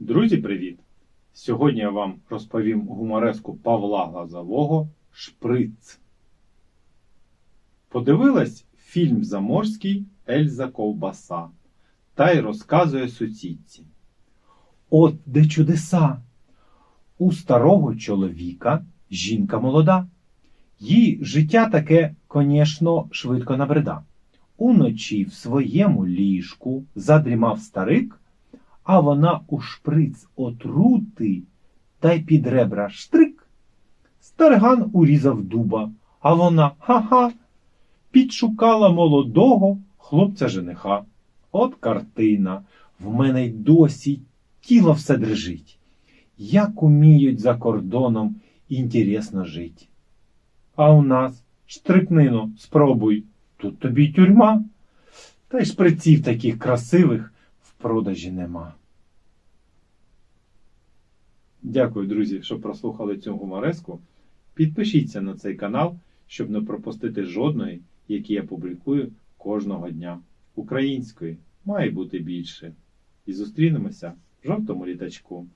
Друзі, привіт! Сьогодні я вам розповім гумореску Павла Глазового Шприц. Подивилась фільм Заморський Ельза Ковбаса та й розказує сусідці. От де чудеса! У старого чоловіка жінка молода. Їй життя таке, конечно, швидко набрида. Уночі в своєму ліжку задрімав старик, а вона у шприц отрути та й під ребра штрик. Старган урізав дуба, а вона ха-ха, підшукала молодого хлопця жениха. От картина, в мене й досі тіло все дрижить. Як уміють за кордоном інтересно жить. А у нас штрикнино, спробуй, тут тобі тюрма. Та й шприців таких красивих продажі нема. Дякую, друзі, що прослухали цю гумореску. Підпишіться на цей канал, щоб не пропустити жодної, які я публікую кожного дня. Української має бути більше. І зустрінемося в жовтому літачку.